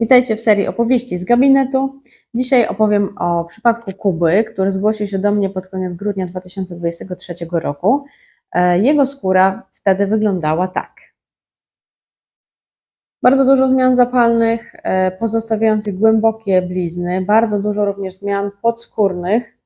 Witajcie w serii opowieści z gabinetu. Dzisiaj opowiem o przypadku Kuby, który zgłosił się do mnie pod koniec grudnia 2023 roku. E, Jego skóra wtedy wyglądała tak. Bardzo dużo zmian zapalnych, e, pozostawiających głębokie blizny, bardzo dużo również zmian podskórnych,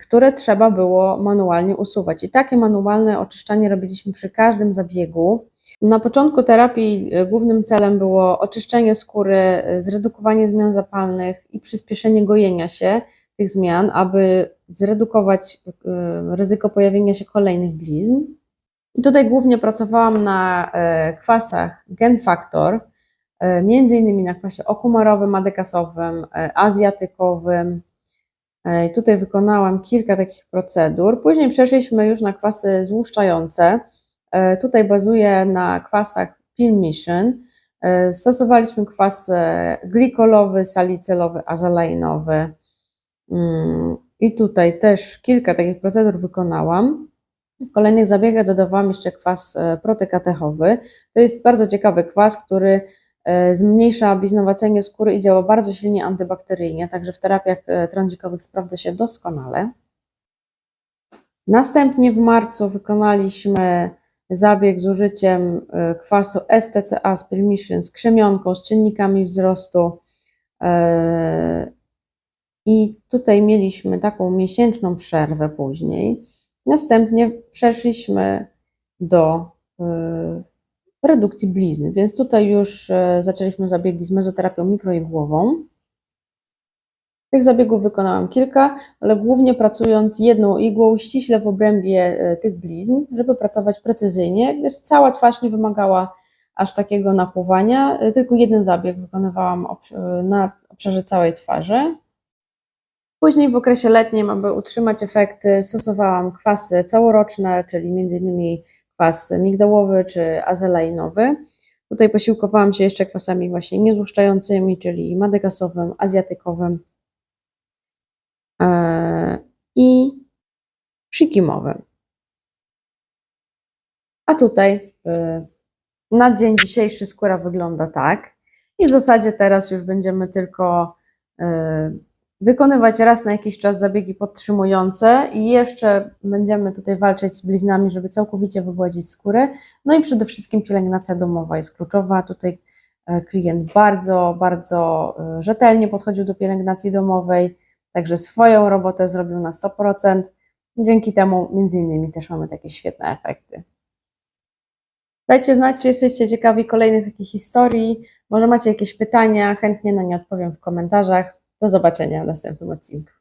które trzeba było manualnie usuwać. I takie manualne oczyszczanie robiliśmy przy każdym zabiegu. Na początku terapii e, głównym celem było oczyszczenie skóry, e, zredukowanie zmian zapalnych i przyspieszenie gojenia się tych zmian, aby zredukować e, ryzyko pojawienia się kolejnych blizn. I tutaj głównie pracowałam na kwasach Gen Factor, e, między innymi na kwasie okumarowym, adekasowym, azjatykowym. Tutaj wykonałam kilka takich procedur. Później przeszliśmy już na kwasy złuszczające. E, Tutaj bazuję na kwasach Film Mission. E, Stosowaliśmy kwas e, glikolowy, salicylowy, azaleinowy. Mm, I tutaj też kilka takich procedur wykonałam. W kolejnych zabiegach dodawałam jeszcze kwas protykatechowy. To jest bardzo ciekawy kwas, który zmniejsza bliznowacenie skóry i działa bardzo silnie antybakteryjnie, także w terapiach trądzikowych sprawdza się doskonale. Następnie w marcu wykonaliśmy zabieg z użyciem e, kwasu STCA Spirmission z krzemionką, z czynnikami wzrostu. e, I tutaj mieliśmy taką miesięczną przerwę później. Następnie przeszliśmy do y, redukcji blizny, więc tutaj już e, zaczęliśmy zabiegi z mezoterapią mikroigłową. Tych zabiegów wykonałam kilka, ale głównie pracując jedną igłą ściśle w obrębie e, tych blizn, żeby pracować precyzyjnie, gdyż cała twarz nie wymagała aż takiego napływania. E, Tylko jeden zabieg wykonywałam obsz- na obszarze całej twarzy. Później w okresie letnim, aby utrzymać efekty, stosowałam kwasy całoroczne, czyli m.in. kwas migdałowy czy azeleinowy. Tutaj posiłkowałam się jeszcze kwasami właśnie niezłuszczającymi, czyli madykasowym, azjatykowym e, i shikimowym. A tutaj e, na dzień dzisiejszy skóra wygląda tak. I w zasadzie teraz już będziemy tylko e, wykonywać raz na jakiś czas zabiegi podtrzymujące i jeszcze będziemy tutaj walczyć z bliznami, żeby całkowicie wygładzić skórę. No i przede wszystkim pielęgnacja domowa jest kluczowa. Tutaj e, klient bardzo, bardzo rzetelnie podchodził do pielęgnacji domowej, także swoją robotę zrobił na 100%. Dzięki temu między innymi też mamy takie świetne efekty. Dajcie znać, czy jesteście ciekawi kolejnych takich historii. Może macie jakieś pytania, chętnie na nie odpowiem w komentarzach. Do zobaczenia w następnym odcinku.